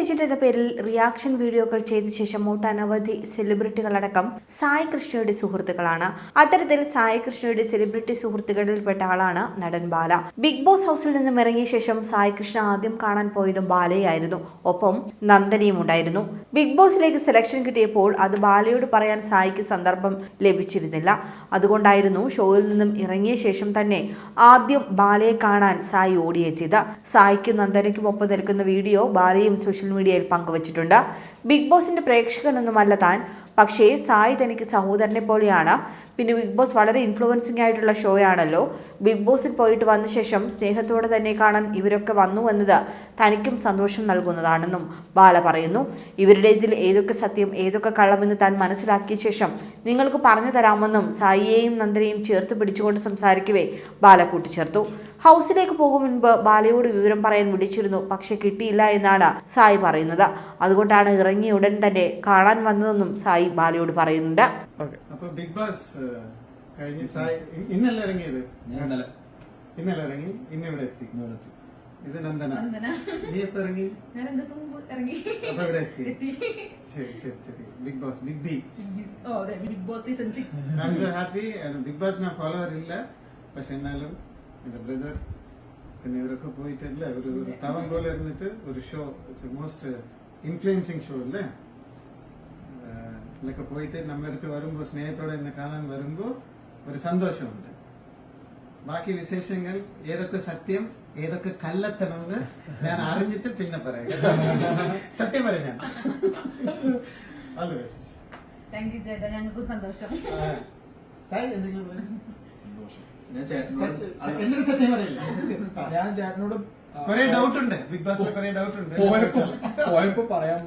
Agent പേരിൽ reaction വീഡിയോകൾ ചെയ്ത ശേഷം ഒട്ടനവധി സെലിബ്രിറ്റികളടക്കം സായി കൃഷ്ണയുടെ സുഹൃത്തുക്കളാണ്. അത്തരത്തിൽ സായി കൃഷ്ണയുടെ സെലിബ്രിറ്റി സുഹൃത്തുക്കളിൽപ്പെട്ട ആളാണ് നടൻ ബാല. ബിഗ് ബോസ് ഹൗസിൽ നിന്നും ഇറങ്ങിയ ശേഷം സായി കൃഷ്ണ ആദ്യം കാണാൻ പോയതും ബാലയായിരുന്നു. ഒപ്പം നന്ദനയും ഉണ്ടായിരുന്നു. ബിഗ് ബോസിലേക്ക് സെലക്ഷൻ കിട്ടിയപ്പോൾ അത് ബാലയോട് പറയാൻ സായിക്ക് സന്ദർഭം ലഭിച്ചിരുന്നില്ല. അതുകൊണ്ടായിരുന്നു ഷോയിൽ നിന്നും ഇറങ്ങിയ ശേഷം തന്നെ ആദ്യം ബാലയെ കാണാൻ സായി ഓടിയെത്തിയത്. സായിക്കും നന്ദനയ്ക്കും ഒപ്പം നിൽക്കുന്ന വീഡിയോ ബാലയും സോഷ്യൽ മീഡിയയിൽ പങ്കുവച്ചിട്ടുണ്ട്. ബിഗ് ബോസിന്റെ പ്രേക്ഷകനൊന്നുമല്ല താൻ പക്ഷേ സായി തനിക്ക് സഹോദരനെ പോലെയാണ്. പിന്നെ ബിഗ് ബോസ് വളരെ ഇൻഫ്ലുവൻസിംഗ് ആയിട്ടുള്ള ഷോ ആണല്ലോ. ബിഗ് ബോസിൽ പോയിട്ട് വന്ന ശേഷം സ്നേഹത്തോടെ തന്നെ കാണാൻ ഇവരൊക്കെ വന്നു എന്നത് തനിക്കും സന്തോഷം നൽകുന്നതാണെന്നും ബാല പറയുന്നു. ഇവരുടെ ഇതിൽ ഏതൊക്കെ സത്യം ഏതൊക്കെ കള്ളമെന്ന് താൻ മനസ്സിലാക്കിയ ശേഷം നിങ്ങൾക്ക് പറഞ്ഞു തരാമെന്നും സായിയെയും നന്ദനെയും ചേർത്ത് പിടിച്ചുകൊണ്ട് സംസാരിക്കവേ ബാല കൂട്ടിച്ചേർത്തു. ഹൗസിലേക്ക് പോകും മുൻപ് ബാലയോട് വിവരം പറയാൻ വിളിച്ചിരുന്നു. പക്ഷെ കിട്ടിയില്ല എന്നാണ് സായി പറയുന്നത്. അതുകൊണ്ടാണ് ഇറങ്ങിയ ഉടൻ തന്നെ കാണാൻ വന്നതെന്നും സായി ബാലയോട് പറയുന്നുണ്ട്. ബിഗ് ബോസ് ഇന്നല്ല സായി ഇ- ഇന്നല്ലേ ഇറങ്ങിയത്? ഞാൻ ഇന്നലെ. ഇറങ്ങി? ഇന്ന് ഇവിടെ എത്തി. ഇത് നന്ദന. നീ എപ്പോ ഇറങ്ങി? അപ്പൊ ഇവിടെ എത്തി. ശരി ശരി ശരി. Bigg Boss Bigg B. Bigg Boss season six. I'm so happy Bigg Boss ഞാൻ ഫോളോവർ ഇല്ല. പക്ഷെ എന്നാലും എന്റെ ബ്രദർ പിന്നെ ഇവരൊക്കെ പോയിട്ടില്ല? ഒരു ഒരു തവം പോലെ ഇരുന്നിട്ട് ഒരു show it's most influencing show അല്ലേ? ഇതിലൊക്കെ പോയിട്ട് നമ്മുടെ അടുത്ത് വരുമ്പോ സ്നേഹത്തോടെ എന്നെ കാണാൻ വരുമ്പോ ഒരു സന്തോഷമുണ്ട്. ബാക്കി വിശേഷങ്ങൾ ഏതൊക്കെ സത്യം ഏതൊക്കെ കള്ളത്തണമെന്ന് ഞാൻ അറിഞ്ഞിട്ട് പിന്നെ പറയാം. സത്യം പറയാം ഞാൻ. All the best thank you ചേട്ടാ. ഞങ്ങൾക്ക് സന്തോഷം. സായി എന്തെങ്കിലും സന്തോഷം. ഞാൻ ചേട്ടനോട് സത്യം- എന്നോട് സത്യം പറയില്ല? ഞാൻ ചേട്ടനോട് കുറെ ഡൗട്ട് ഉണ്ട് ബിഗ് ബോസിൽ കുറെ ഡൗട്ട് ഉണ്ട് പോയപ്പോ പോയപ്പോ പറയാൻ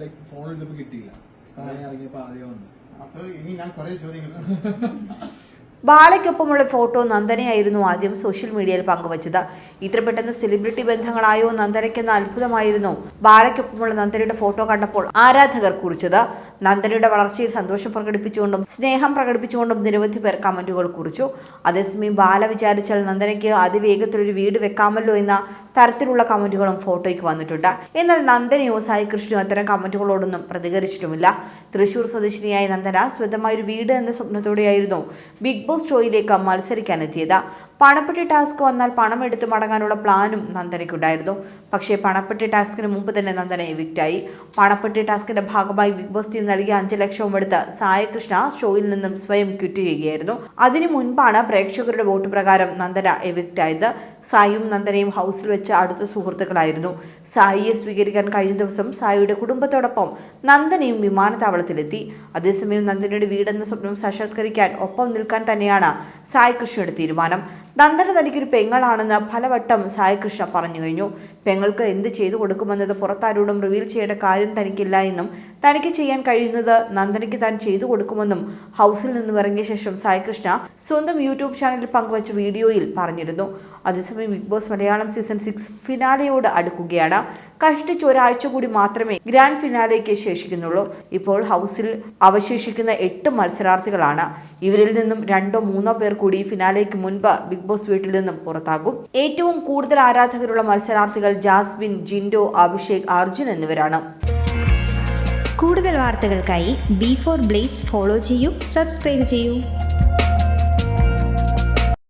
ലൈക് ഫോൺ വിളിച്ചപ്പോ കിട്ടിയില്ല. ഞാൻ ഇറങ്ങിയപ്പോ ആദ്യം വന്നു. അപ്പൊ ഇനി ഞാൻ കുറെ ചോദ്യങ്ങൾ. ബാലയ്ക്കൊപ്പമുള്ള ഫോട്ടോ നന്ദനയായിരുന്നു ആദ്യം സോഷ്യൽ മീഡിയയിൽ പങ്കുവച്ചത്. ഇത്ര പെട്ടെന്ന് സെലിബ്രിറ്റി ബന്ധങ്ങളായോ നന്ദനയ്ക്കെന്ന അത്ഭുതമായിരുന്നു ബാലയ്ക്കൊപ്പമുള്ള നന്ദനയുടെ ഫോട്ടോ കണ്ടപ്പോൾ ആരാധകർ കുറിച്ചത്. നന്ദനയുടെ വളർച്ചയിൽ സന്തോഷം പ്രകടിപ്പിച്ചുകൊണ്ടും സ്നേഹം പ്രകടിപ്പിച്ചുകൊണ്ടും നിരവധി പേർ കമന്റുകൾ കുറിച്ചു. അതേസമയം ബാല വിചാരിച്ചാൽ നന്ദനയ്ക്ക് അതിവേഗത്തിലൊരു വീട് വെക്കാമല്ലോ എന്ന തരത്തിലുള്ള കമന്റുകളും ഫോട്ടോയ്ക്ക് വന്നിട്ടുണ്ട്. എന്നാൽ നന്ദനയോ സായി കൃഷ്ണയോ അത്തരം കമന്റുകളോടൊന്നും പ്രതികരിച്ചിട്ടുമില്ല. തൃശൂർ സ്വദേശിനിയായ നന്ദന സ്വന്തമായ ഒരു വീട് എന്ന സ്വപ്നത്തോടെയായിരുന്നു ബിഗ് ബോസ് ഷോയിലേക്ക് മത്സരിക്കാനെത്തിയത്. പണപ്പെട്ടി ടാസ്ക് വന്നാൽ പണം എടുത്തു മടങ്ങാനുള്ള പ്ലാനും നന്ദനയ്ക്കുണ്ടായിരുന്നു. പക്ഷേ പണപ്പെട്ടി ടാസ്കിന് മുമ്പ് തന്നെ നന്ദന എവിക്റ്റായി. പണപ്പെട്ടി ടാസ്കിന്റെ ഭാഗമായി ബിഗ് ബോസ് ടീം നൽകിയ അഞ്ച് ലക്ഷവും എടുത്ത് സായകൃഷ്ണ ഷോയിൽ നിന്നും സ്വയം ക്വിറ്റ് ചെയ്യുകയായിരുന്നു. അതിനു മുൻപാണ് പ്രേക്ഷകരുടെ വോട്ട് പ്രകാരം നന്ദന എവിക്റ്റ് ആയത് സായിയും നന്ദനയും ഹൗസിൽ വെച്ച് അടുത്ത സുഹൃത്തുക്കളായിരുന്നു. സായിയെ സ്വീകരിക്കാൻ കഴിഞ്ഞ ദിവസം സായിയുടെ കുടുംബത്തോടൊപ്പം നന്ദനയും വിമാനത്താവളത്തിലെത്തി. അതേസമയം നന്ദനയുടെ വീടെന്ന സ്വപ്നം സാക്ഷാത്കരിക്കാൻ ഒപ്പം നിൽക്കാൻ തന്നെയാണ് സായി കൃഷ്ണയുടെ തീരുമാനം. നന്ദന തനിക്കൊരു പെങ്ങളാണെന്ന് പലവട്ടം സായികൃഷ്ണ പറഞ്ഞു കഴിഞ്ഞു. പെങ്ങൾക്ക് എന്ത് ചെയ്തു കൊടുക്കുമെന്നത് പുറത്താരോടും റിവീൽ ചെയ്യേണ്ട കാര്യം തനിക്കില്ല എന്നും തനിക്ക് ചെയ്യാൻ കഴിയുന്നത് നന്ദനയ്ക്ക് താൻ ചെയ്തു കൊടുക്കുമെന്നും ഹൗസിൽ നിന്നും ഇറങ്ങിയ ശേഷം സായികൃഷ്ണ സ്വന്തം യൂട്യൂബ് ചാനലിൽ പങ്കുവച്ച വീഡിയോയിൽ പറഞ്ഞിരുന്നു. അതേസമയം Bigg Boss Malayalam season six ഫിനാലയോട് അടുക്കുകയാണ്. കഷ്ടിച്ച് ഒരാഴ്ച കൂടി മാത്രമേ ഗ്രാൻഡ് ഫിനാലേക്ക് ശേഷിക്കുന്നുള്ളൂ. ഇപ്പോൾ ഹൗസിൽ അവശേഷിക്കുന്ന എട്ട് മത്സരാർത്ഥികളാണ്. ഇവരിൽ നിന്നും രണ്ടോ മൂന്നോ പേർ കൂടി ഫിനാലേക്ക് മുൻപ് ബോസ് വീട്ടിൽ നിന്നും പുറത്താകും. ഏറ്റവും കൂടുതൽ ആരാധകരുള്ള മത്സരാർത്ഥികൾ ജാസ്മിൻ ജിൻഡോ അഭിഷേക് അർജുൻ എന്നിവരാണ്. കൂടുതൽ വാർത്തകൾക്കായി ബി ഫോർ ബ്ലേസ് ഫോളോ ചെയ്യൂ സബ്സ്ക്രൈബ് ചെയ്യൂ.